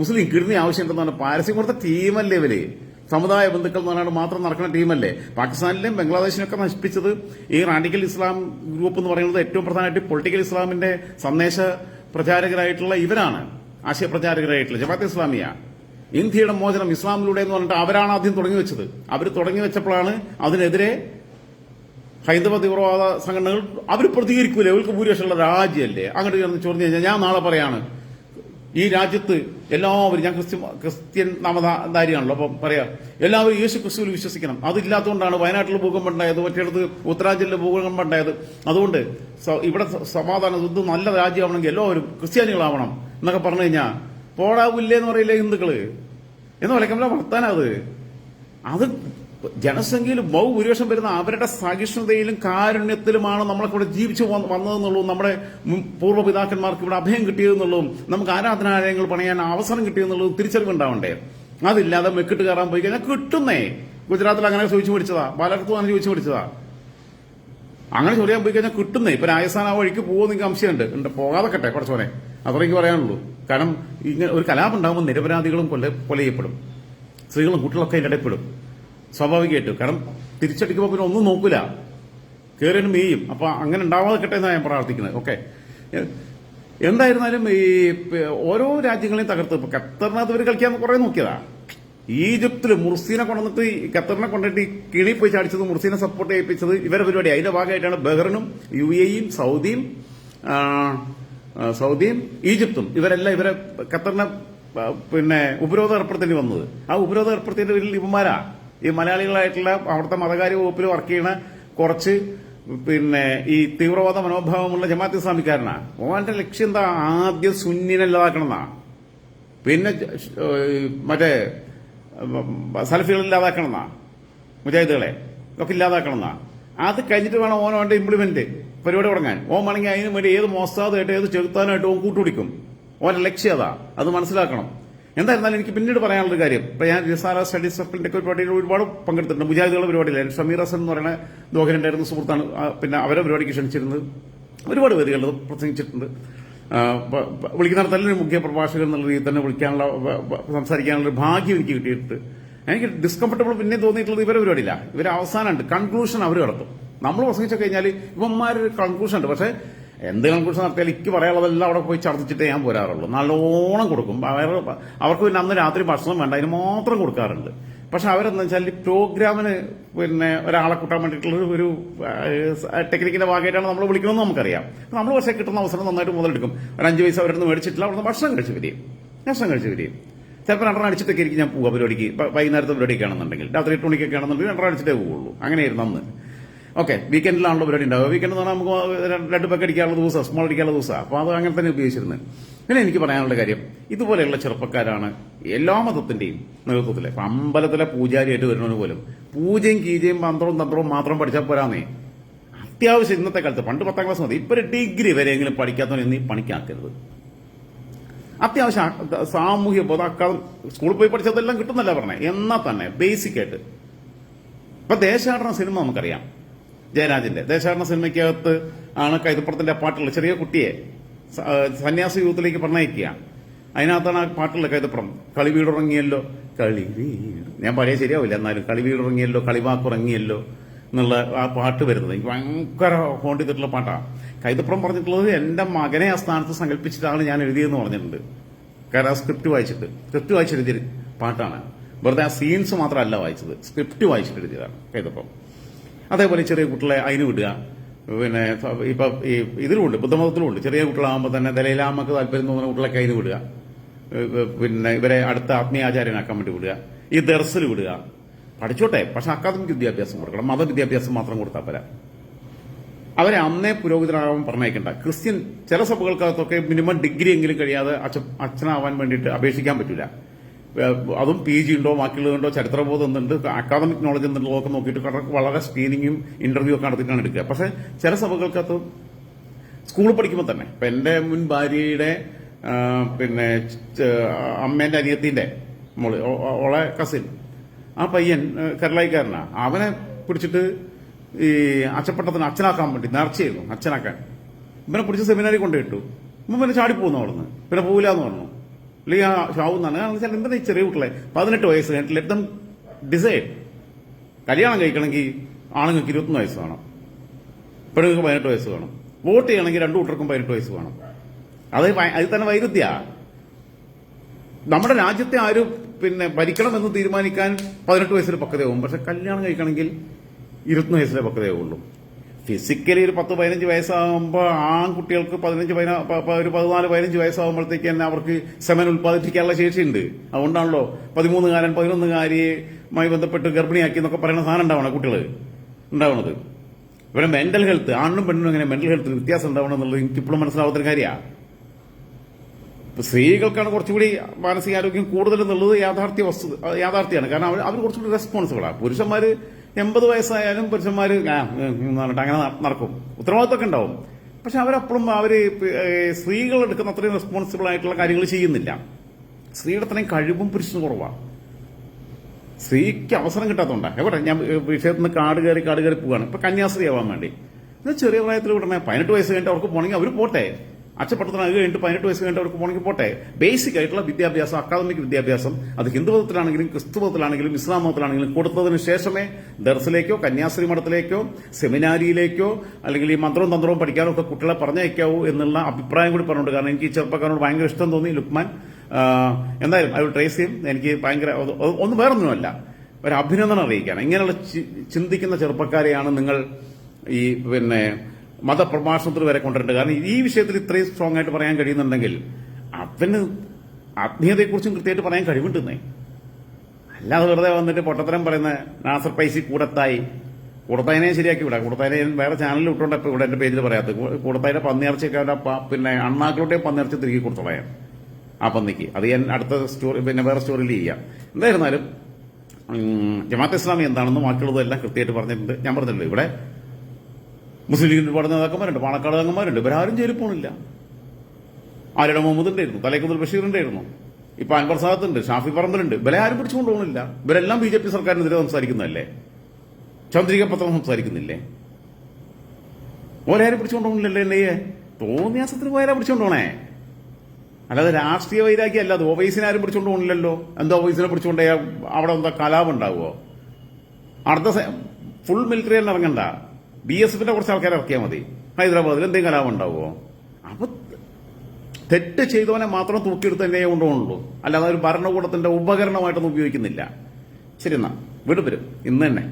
മുസ്ലിം കിഡ്നി ആവശ്യമുണ്ടെന്നാണ് പാരസ്യം കൊടുത്ത ടീമല്ലേ ഇവർ? സമുദായ ബന്ധുക്കൾ എന്ന് പറഞ്ഞാൽ മാത്രം നടക്കുന്ന ടീമല്ലേ? പാകിസ്ഥാനിലെയും ബംഗ്ലാദേശിനൊക്കെ നശിപ്പിച്ചത് ഈ റാഡിക്കൽ ഇസ്ലാം ഗ്രൂപ്പ് എന്ന് പറയുന്നത് ഏറ്റവും പ്രധാനമായിട്ട് പൊളിറ്റിക്കൽ ഇസ്ലാമിന്റെ സന്ദേശ പ്രചാരകരായിട്ടുള്ള ഇവരാണ്. ആശയപ്രചാരകരായിട്ടുള്ള ജമാഅത്ത് ഇസ്ലാമിയ. ഇന്ത്യയുടെ മോചനം ഇസ്ലാമിലൂടെ എന്ന് പറഞ്ഞിട്ട് അവരാണ് ആദ്യം തുടങ്ങി വെച്ചത്. അവർ തുടങ്ങി വെച്ചപ്പോഴാണ് അതിനെതിരെ ഹൈന്ദവ തീവ്രവാദ സംഘടനകൾ അവർ പ്രതികരിക്കൂലേ? അവർക്ക് ഭൂരിപക്ഷമുള്ള രാജ്യമല്ലേ? അങ്ങോട്ട് ചോദിച്ചു കഴിഞ്ഞാൽ ഞാൻ നാളെ പറയാണ്. ഈ രാജ്യത്ത് എല്ലാവരും ഞാൻ ക്രിസ്ത്യൻ ക്രിസ്ത്യൻ നാമധാരിയാണല്ലോ അപ്പം പറയാം. എല്ലാവരും യേശു ക്രിസ്തുവിൽ വിശ്വസിക്കണം. അതില്ലാത്തതുകൊണ്ടാണ് വയനാട്ടിൽ ഭൂകമ്പം ഉണ്ടായത് മറ്റേടത്ത് ഉത്തരാഞ്ചലിൽ ഭൂകമ്പം ഉണ്ടായത്. അതുകൊണ്ട് ഇവിടെ സമാധാനം ഇത് നല്ല രാജ്യമാവണമെങ്കിൽ എല്ലാവരും ക്രിസ്ത്യാനികളാവണം എന്നൊക്കെ പറഞ്ഞു കഴിഞ്ഞാൽ പോടാവില്ലേ എന്ന് പറയില്ലേ ഹിന്ദുക്കൾ? എന്ന് വിലക്കമല്ല വർത്താനത് അത് ജനസംഖ്യയിൽ ബഹുഭൂരിപക്ഷം വരുന്ന അവരുടെ സഹിഷ്ണുതയിലും കാരുണ്യത്തിലുമാണ് നമ്മളൊക്കെ ഇവിടെ ജീവിച്ചു വന്നതെന്നുള്ളൂ നമ്മുടെ പൂർവപിതാക്കന്മാർക്ക് ഇവിടെ അഭയം കിട്ടിയതെന്നുള്ളതും നമുക്ക് ആരാധനാലയങ്ങൾ പണിയാൻ അവസരം കിട്ടിയെന്നുള്ളതും തിരിച്ചറിവുണ്ടാവണ്ടേ? അതില്ലാതെ മെക്കിട്ട് കയറാൻ പോയി കഴിഞ്ഞാൽ കിട്ടുന്നേ. ഗുജറാത്തിൽ അങ്ങനെ ചോദിച്ചു പിടിച്ചതാ പലയിടത്തും അങ്ങനെ ചോദിച്ചു പഠിച്ചതാ. അങ്ങനെ ചോദിക്കാൻ പോയി കഴിഞ്ഞാൽ കിട്ടുന്നേ. ഇപ്പൊ രാജസ്ഥാൻ ആ വഴിക്ക് പോകുമോ നിങ്ങൾക്ക് സംശയമുണ്ട്. ഉണ്ട് പോകാതെ കട്ടെ കുറച്ചോനെ അത്ര എനിക്ക് പറയാനുള്ളൂ. കാരണം ഇങ്ങനെ ഒരു കലാപം ഉണ്ടാകുമ്പോൾ നിരപരാധികളും കൊല്ല കൊല ചെയ്യപ്പെടും സ്ത്രീകളും കുട്ടികളൊക്കെ അതിന്റെ ഇടയിൽപ്പെടും സ്വാഭാവികമായിട്ടും. കാരണം തിരിച്ചടിക്കുമ്പോൾ പിന്നെ ഒന്നും നോക്കൂല. കയറിനും മെയ്യും അപ്പൊ അങ്ങനെ ഉണ്ടാവാതെ കിട്ടേ എന്നാണ് ഞാൻ പ്രാർത്ഥിക്കുന്നത്. ഓക്കെ. എന്തായിരുന്നാലും ഈ ഓരോ രാജ്യങ്ങളെയും തകർത്ത് ഇപ്പൊ ഖത്തറിനകത്ത് ഇവർ കളിക്കാൻ കുറെ നോക്കിയതാ. ഈജിപ്തിൽ മുർസീനെ കൊണ്ടുവന്നിട്ട് ഖത്തറിനെ കൊണ്ടിട്ട് കിണി പോയി ചാടിച്ചത് മുർസീനെ സപ്പോർട്ട് ചെയ്യിപ്പിച്ചത് ഇവരെ പരിപാടി. അതിന്റെ ഭാഗമായിട്ടാണ് ബഹ്റിനും യു എയും സൗദിയും സൗദിയും ഈജിപ്തും ഇവരെല്ലാം ഇവരെ ഖത്തറിനെ പിന്നെ ഉപരോധം ഏർപ്പെടുത്തേണ്ടി വന്നത്. ആ ഉപരോധം ഏർപ്പെടുത്തേണ്ടി പേരിൽ ഇവന്മാരാ? ഈ മലയാളികളായിട്ടുള്ള അവിടുത്തെ മതകാര്യ വകുപ്പിൽ വർക്ക് ചെയ്യുന്ന കുറച്ച് പിന്നെ ഈ തീവ്രവാദ മനോഭാവമുള്ള ജമാഅത്ത് ഇസ്ലാമിക്കാരനാ. ഓന്റെ ലക്ഷ്യം എന്താ? ആദ്യം സുന്നിനെ ഇല്ലാതാക്കണമെന്നാ. പിന്നെ മറ്റേ സലഫികൾ ഇല്ലാതാക്കണമെന്നാ. മുജാഹിദുകളെ ഒക്കെ ഇല്ലാതാക്കണമെന്നാ. അത് കഴിഞ്ഞിട്ട് വേണം ഓൻ അവന്റെ ഇംപ്ലിമെന്റ് പരിപാടി തുടങ്ങാൻ. ഓൻ വേണമെങ്കിൽ അതിന് വേണ്ടി ഏത് മോസ്താദായിട്ട് ഏത് ചെറുത്താനായിട്ട് ഓൻ കൂട്ടുപിടിക്കും. ഓന്റെ ലക്ഷ്യം അതാ. അത് മനസ്സിലാക്കണം. എന്തായിരുന്നാലും എനിക്ക് പിന്നീട് പറയാനുള്ള കാര്യം. ഇപ്പൊ ഞാൻ നിസാര സ്റ്റഡീസ് സർക്കിളിന്റെ ഒക്കെ പരിപാടിയിൽ ഒരുപാട് പങ്കെടുത്തിട്ടുണ്ട്. മുജാഹിദുകളുടെ പരിപാടിയിൽ ഷമീർ ഹസൻ എന്ന് പറയുന്ന ദോഹനുണ്ടായിരുന്ന സുഹൃത്താണ് പിന്നെ അവരെ പരിപാടിക്ക് ക്ഷണിച്ചിരുന്നത്. ഒരുപാട് പേരുകൾ പ്രസംഗിച്ചിട്ടുണ്ട്. വിളിക്കുന്ന തന്നെ മുഖ്യ പ്രഭാഷകൻ എന്നുള്ള രീതിയിൽ തന്നെ വിളിക്കാനുള്ള സംസാരിക്കാനുള്ള ഭാഗ്യം എനിക്ക് കിട്ടിയിട്ടുണ്ട്. എനിക്ക് ഡിസ്കംഫർട്ടബിൾ പിന്നെ തോന്നിയിട്ടുള്ളത് ഇവരെ പരിപാടിയില്ല ഇവർ അവസാനമുണ്ട്. കൺക്ലൂഷൻ അവർ നടത്തും. നമ്മൾ പ്രസംഗിച്ചു കഴിഞ്ഞാൽ ഇവന്മാരൊരു കൺക്ലൂഷൻ ഉണ്ട്. പക്ഷേ എന്തെങ്കിലും കുറിച്ച് നടത്തിയാൽ എനിക്ക് പറയാനുള്ളതെല്ലാം അവിടെ പോയി ഛർദ്ദിച്ചിട്ടേ ഞാൻ പോരാറുള്ളൂ. നല്ലോണം കൊടുക്കും. അവർ അവർക്ക് പിന്നെ അന്ന് രാത്രി ഭക്ഷണം വേണ്ട. അതിന് മാത്രം കൊടുക്കാറുണ്ട്. പക്ഷെ അവരെന്താ വെച്ചാൽ പ്രോഗ്രാമിന് പിന്നെ ഒരാളെ കൂട്ടാൻ വേണ്ടിയിട്ടുള്ള ഒരു- ടെക്നിക്കിന്റെ ഭാഗമായിട്ടാണ് നമ്മൾ വിളിക്കണമെന്ന് നമുക്കറിയാം. നമ്മൾ പക്ഷേ കിട്ടുന്ന അവസരം നന്നായിട്ട് മുതലെടുക്കും. ഒരു അഞ്ച് പൈസ അവരുടെ മേടിച്ചിട്ടില്ല. അവിടുന്ന് ഭക്ഷണം കഴിച്ച് വരികയും. ഭക്ഷണം കഴിച്ച് വരികയും. ചിലപ്പോൾ രണ്ടെണ്ണം അടിച്ചിട്ടൊക്കെ ഇരിക്കും. ഞാൻ പോവുക പരിപാടിക്ക്. വൈകുന്നേരത്തെ പരിപാടിക്കാണെന്നുണ്ടെങ്കിൽ രാത്രി എട്ട് മണിക്കൊക്കെ ആണെന്നുണ്ടെങ്കിൽ രണ്ടെണ്ണം അടിച്ചിട്ടേ പോവുള്ളൂ. അങ്ങനെയായിരുന്നു അന്ന്. ഓക്കെ വീക്കെൻഡിലാണല്ലോ പരിപാടി ഉണ്ടാവുക. വീക്കെൻഡ് എന്ന് പറഞ്ഞാൽ നമുക്ക് രണ്ട് പേക്ക് അടിക്കാനുള്ള ദിവസം സ്മോൾ അടിക്കാനുള്ള ദിവസം. അപ്പോൾ അത് അങ്ങനെ തന്നെ ഉപയോഗിച്ചിരുന്നത് പിന്നെ എനിക്ക് പറയാനുള്ള കാര്യം ഇതുപോലെയുള്ള ചെറുപ്പക്കാരാണ് എല്ലാ മതത്തിന്റെയും നേതൃത്വത്തിൽ അമ്പലത്തിലെ പൂജാരിയായിട്ട് വരുന്നവന് പോലും പൂജയും കീജയും മന്ത്രവും തന്ത്രവും മാത്രം പഠിച്ചാൽ പോരാന്നേ. അത്യാവശ്യം ഇന്നത്തെ കാലത്ത് പണ്ട് പത്താം ക്ലാസ് മതി. ഇപ്പൊ ഒരു ഡിഗ്രി വരെയെങ്കിലും പഠിക്കാത്തവനെ നീ പണിക്കാക്കരുത്. അത്യാവശ്യം സാമൂഹ്യ ബോധം സ്കൂളിൽ പോയി പഠിച്ചതെല്ലാം കിട്ടുന്നല്ല പറഞ്ഞേ. എന്നാ തന്നെ ബേസിക് ആയിട്ട്. ഇപ്പൊ ദേശാടന സിനിമ നമുക്കറിയാം. ജയരാജന്റെ. ദേശാടന സിനിമയ്ക്കകത്ത് ആണ് കൈതപ്പുറത്തിന്റെ പാട്ടുള്ള ചെറിയ കുട്ടിയെ സന്യാസ യൂത്തിലേക്ക് പറഞ്ഞയക്കുക അതിനകത്താണ് ആ പാട്ടുള്ള കൈതപ്പുറം കളി വീടുറങ്ങിയല്ലോ കളി ഞാൻ പഴയ ശരിയാവില്ല എന്നാലും കളി വീടുറങ്ങിയല്ലോ കളിവാക്കുറങ്ങിയല്ലോ എന്നുള്ള ആ പാട്ട് വരുന്നത്. എനിക്ക് ഭയങ്കര ഹോണ്ട് ചെയ്തിട്ടുള്ള പാട്ടാണ്. കൈതപ്പുറം പറഞ്ഞിട്ടുള്ളത് എന്റെ മകനെ ആ സ്ഥാനത്ത് സങ്കല്പിച്ചിട്ടാണ് ഞാൻ എഴുതിയെന്ന് പറഞ്ഞിട്ടുണ്ട്. കാരണം ആ സ്ക്രിപ്റ്റ് വായിച്ചിട്ട്. സ്ക്രിപ്റ്റ് വായിച്ചെഴുതിയ പാട്ടാണ്. വെറുതെ ആ സീൻസ് മാത്രമല്ല വായിച്ചത്. സ്ക്രിപ്റ്റ് വായിച്ചിട്ട് എഴുതിയതാണ് കൈതപ്പം അതേപോലെ ചെറിയ കുട്ടികളെ അതിന് വിടുക. പിന്നെ ഇപ്പൊ ഈ ഇതിലുമുണ്ട് ബുദ്ധമതത്തിലുമുണ്ട് ചെറിയ കുട്ടികളാകുമ്പോൾ തന്നെ ദലൈലാമക്ക് താല്പര്യം തോന്നുന്ന കുട്ടികളൊക്കെ അതിന് വിടുക. പിന്നെ ഇവരെ അടുത്ത ആത്മീയാചാര്യനാക്കാൻ വേണ്ടി വിടുക. ഈ ദർസിൽ വിടുക. പഠിച്ചോട്ടെ പക്ഷെ അക്കാദമിക് വിദ്യാഭ്യാസം കൊടുക്കണം. മതവിദ്യാഭ്യാസം മാത്രം കൊടുത്താൽ പോരാ. അവരെ അന്നേ പുരോഹിതരാകാൻ പറഞ്ഞേക്കണ്ട ക്രിസ്ത്യൻ ചില സഭകൾക്കകത്തൊക്കെ മിനിമം ഡിഗ്രി എങ്കിലും കഴിയാതെ അച്ഛ അച്ഛനാവാൻ വേണ്ടിയിട്ട് അപേക്ഷിക്കാൻ പറ്റില്ല അതും പി ജി ഉണ്ടോ ബാക്കിയുള്ളതുണ്ടോ ചരിത്രബോധം എന്തുണ്ട് അക്കാദമിക് നോളജ് എന്തുണ്ടോ ഒക്കെ നോക്കിയിട്ട് വളരെ- സ്ക്രീനിങ്ങും ഇന്റർവ്യൂ ഒക്കെ നടത്തിയിട്ടാണ് എടുക്കുക. പക്ഷെ ചില സഭകൾക്കകത്ത് സ്കൂളിൽ പഠിക്കുമ്പോൾ തന്നെ ഇപ്പൊ എന്റെ മുൻ ഭാര്യയുടെ പിന്നെ അമ്മേന്റെ അനിയത്തിന്റെ മോൾ ഓളെ കസിൻ ആ പയ്യൻ കരളായിക്കാരനാ. അവനെ പിടിച്ചിട്ട് ഈ അച്ചപ്പട്ടത്തിന് അച്ഛനാക്കാൻ വേണ്ടി നേർച്ചയായിരുന്നു അച്ഛനാക്കാൻ. ഇവനെ പിടിച്ച് സെമിനാറിൽ കൊണ്ടുപോയിട്ടു. ഇവൻ പിന്നെ ചാടിപ്പോന്നു അവിടുന്ന്. പിന്നെ പോവില്ല എന്ന് പറഞ്ഞു. അല്ലെങ്കിൽ ആ ഷാവുന്നാണ് കാരണം വെച്ചാൽ എന്താ ഈ ചെറിയ കുട്ടികളെ? പതിനെട്ട് വയസ്സ് കഴിഞ്ഞിട്ട് ലെറ്റ് ദം ഡിസൈഡ് കല്യാണം കഴിക്കണമെങ്കിൽ ആണുങ്ങൾക്ക് ഇരുപത്തൊന്ന് വയസ്സ് വേണം. പെണ്ണുങ്ങൾക്ക് പതിനെട്ട് വയസ്സ് വേണം. വോട്ട് ചെയ്യണമെങ്കിൽ രണ്ടു കൂട്ടർക്കും പതിനെട്ട് വയസ്സ് വേണം. അത് അതിൽ തന്നെ വൈരുദ്ധ്യ. നമ്മുടെ രാജ്യത്തെ ആരും പിന്നെ ഭരിക്കണമെന്ന് തീരുമാനിക്കാൻ പതിനെട്ട് വയസ്സിൽ പക്വതയാവും. പക്ഷെ കല്യാണം കഴിക്കണമെങ്കിൽ ഇരുപത്തൊന്ന് വയസ്സിലെ പക്വതയാവുള്ളൂ. ഫിസിക്കലി ഒരു പത്ത് പതിനഞ്ച് വയസ്സാകുമ്പോൾ ആൺകുട്ടികൾക്ക് പതിനഞ്ച് ഒരു പതിനാല് പതിനഞ്ച് വയസ്സാകുമ്പോഴത്തേക്ക് തന്നെ അവർക്ക് സെമൻ ഉൽപ്പാദിപ്പിക്കാനുള്ള ശേഷിയുണ്ട്. അതുകൊണ്ടാണല്ലോ പതിമൂന്നുകാരൻ പതിനൊന്നുകാരിയുമായി ബന്ധപ്പെട്ട് ഗർഭിണിയാക്കി എന്നൊക്കെ പറയുന്ന സാധനം ഉണ്ടാവണം കുട്ടികൾ ഉണ്ടാവണത്. ഇവിടെ മെന്റൽ ഹെൽത്ത് ആണിനും പെണ്ണും എങ്ങനെ മെന്റൽ ഹെൽത്തിന് വ്യത്യാസം ഉണ്ടാവണം എന്നുള്ളത് എനിക്കിപ്പോഴും മനസ്സിലാവാത്തൊരു കാര്യമാണ് സ്ത്രീകൾക്കാണ് കുറച്ചുകൂടി മാനസികാരോഗ്യം കൂടുതൽ എന്നുള്ളത് യാഥാർത്ഥ്യ വസ്തു യാഥാർത്ഥ്യമാണ്. കാരണം അവർ അവർ കുറച്ചുകൂടി റെസ്പോൺസിബിളാണ് പുരുഷന്മാര് എൺപത് വയസ്സായാലും പറഞ്ഞിട്ട് അങ്ങനെ നടക്കും. ഉത്തരവാദിത്തമൊക്കെ ഉണ്ടാവും. പക്ഷെ അവരപ്പോഴും ഏ, സ്ത്രീകൾ എടുക്കുന്ന അത്രയും റെസ്പോൺസിബിൾ ആയിട്ടുള്ള കാര്യങ്ങൾ ചെയ്യുന്നില്ല. സ്ത്രീയുടെ അത്രയും കഴിവും പുരുഷന് കുറവാണ് സ്ത്രീക്ക് അവസരം കിട്ടാത്തതുകൊണ്ടാണ് എവിടെ? ഞാൻ വിഷയത്തിൽ നിന്ന് കാട് കയറി കാട് കയറി പോവാണ്. ഇപ്പൊ കന്യാസ്ത്രീ ആവാൻ വേണ്ടി. ചെറിയ പ്രായത്തിൽ വിടണേ. പതിനെട്ട് വയസ്സ് കഴിഞ്ഞിട്ട് അവർക്ക് പോകണമെങ്കിൽ അവർ പോട്ടെ. അച്ചപ്പട്ടത്തിന് അത് കഴിഞ്ഞിട്ട് പതിനെട്ട് വയസ്സ് കഴിഞ്ഞിട്ട് അവർക്ക് പോകണമെങ്കിൽ പോട്ടെ. ബേസിക് ആയിട്ടുള്ള വിദ്യാഭ്യാസം അക്കാദമിക് വിദ്യാഭ്യാസം അത് ഹിന്ദു മതത്തിലാണെങ്കിലും ക്രിസ്തു മതത്തിലാണെങ്കിലും ഇസ്ലാം മതത്തിലാണെങ്കിലും കൊടുത്തതിന് ശേഷമേ ദർസിലേക്കോ കന്യാസ്ത്രീ മഠത്തിലേക്കോ സെമിനാരിയിലേക്കോ അല്ലെങ്കിൽ ഈ മന്ത്രവും തന്ത്രവും പഠിക്കാനോ ഒക്കെ കുട്ടികളെ പറഞ്ഞയക്കാവൂ എന്നുള്ള അഭിപ്രായം കൂടി പറഞ്ഞുണ്ട് കാരണം എനിക്ക് ഈ ചെറുപ്പക്കാരോട് ഭയങ്കര ഇഷ്ടം തോന്നി ലുക്മാൻ. എന്തായാലും അത് ട്രേസ് ചെയ്യും എനിക്ക് ഭയങ്കര ഒന്നും വേറൊന്നുമല്ല. ഒരു അഭിനന്ദനം അറിയിക്കാണ് ഇങ്ങനെയുള്ള ചിന്തിക്കുന്ന ചെറുപ്പക്കാരെയാണ് നിങ്ങൾ ഈ പിന്നെ മതപ്രഭാഷണത്തിൽ വരെ കൊണ്ടുവരേണ്ടത് കാരണം ഈ വിഷയത്തിൽ ഇത്രയും സ്ട്രോങ് ആയിട്ട് പറയാൻ കഴിയുന്നുണ്ടെങ്കിൽ അവന് ആത്മീയതയെക്കുറിച്ചും കൃത്യമായിട്ട് പറയാൻ കഴിവുണ്ടെന്നേ. അല്ലാതെ വെറുതെ വന്നിട്ട് പൊട്ടത്തരം പറയുന്ന നാസർ പൈസി കൂടത്തായി. കൂടത്തായിനെ ശരിയാക്കി വിടാം. കൂടത്തായിനെ വേറെ ചാനലിൽ ഇട്ടുകൊണ്ട് ഇപ്പോൾ ഇവിടെ എന്റെ പേജിൽ പറയാത്ത കൂ- കൂടത്തായിന്റെ പന്നിയിറച്ചിയൊക്കെ അവരുടെ പിന്നെ അണ്ണാക്കളുടെ പന്നിയിറച്ചി തിരികെ കൊടുത്തോളയാം ആ പന്നിക്ക്. അത് ഞാൻ അടുത്ത സ്റ്റോറി പിന്നെ വേറെ സ്റ്റോറിയിൽ ചെയ്യാം. എന്തായിരുന്നാലും ജമാഅത്ത് ഇസ്ലാമി എന്താണെന്നും ബാക്കിയുള്ളതെല്ലാം കൃത്യമായിട്ട് പറഞ്ഞിട്ടുണ്ട്. ഞാൻ പറഞ്ഞിട്ടുണ്ട് ഇവിടെ മുസ്ലിം ലീഗിന്റെ ഒരുപാട് നേതാക്കന്മാരുണ്ട് പാണക്കാട് അംഗന്മാരുണ്ട് ഇവരാരും ജയിലിൽ പോണില്ല. ആരുടെ മുഹമ്മദിന്റെ ഉണ്ടായിരുന്നു തലേക്കുതൽ ബഷീർ ഉണ്ടായിരുന്നു ഇപ്പൊ അൻവർ സാദത്തുണ്ട് ഷാഫി പറമ്പലുണ്ട്. ഇവരെ ആരും പിടിച്ചുകൊണ്ട് പോകുന്നില്ല ഇവരെല്ലാം ബി ജെ പി സർക്കാരിനെതിരെ സംസാരിക്കുന്നതല്ലേ? ചന്ദ്രിക പത്രം സംസാരിക്കുന്നില്ലേ? ഓരാരും പിടിച്ചുകൊണ്ട് പോകുന്നില്ലല്ലേ എന്നെ തോന്നിയാസത്തിന് പോയാലും പിടിച്ചുകൊണ്ട് പോണേ അല്ലാതെ രാഷ്ട്രീയ വൈരാഗ്യം അത് ഓവൈസിനെ ആരും പിടിച്ചുകൊണ്ട് പോകുന്നില്ലല്ലോ എന്തോ ഓവൈസിനെ പിടിച്ചുകൊണ്ട് അവിടെ എന്താ കലാപം ഉണ്ടാവുമോ അടുത്ത ഫുൾ മിലിറ്ററി തന്നെ ഇറങ്ങണ്ട. ബി എസ് എഫിന്റെ കുറച്ച് ആൾക്കാരെ ഇറക്കിയാൽ മതി. ഹൈദരാബാദിൽ എന്തെങ്കിലും കലാപം ഉണ്ടാവുമോ? അപ്പൊ തെറ്റ് ചെയ്തവനെ മാത്രം തൂക്കിയെടുത്ത് തന്നെ കൊണ്ടുപോകുള്ളൂ അല്ലാതെ ഒരു ഭരണകൂടത്തിന്റെ ഉപകരണമായിട്ടൊന്നും ഉപയോഗിക്കുന്നില്ല. ശരി എന്നാ വിടുവരും ഇന്ന് തന്നെ.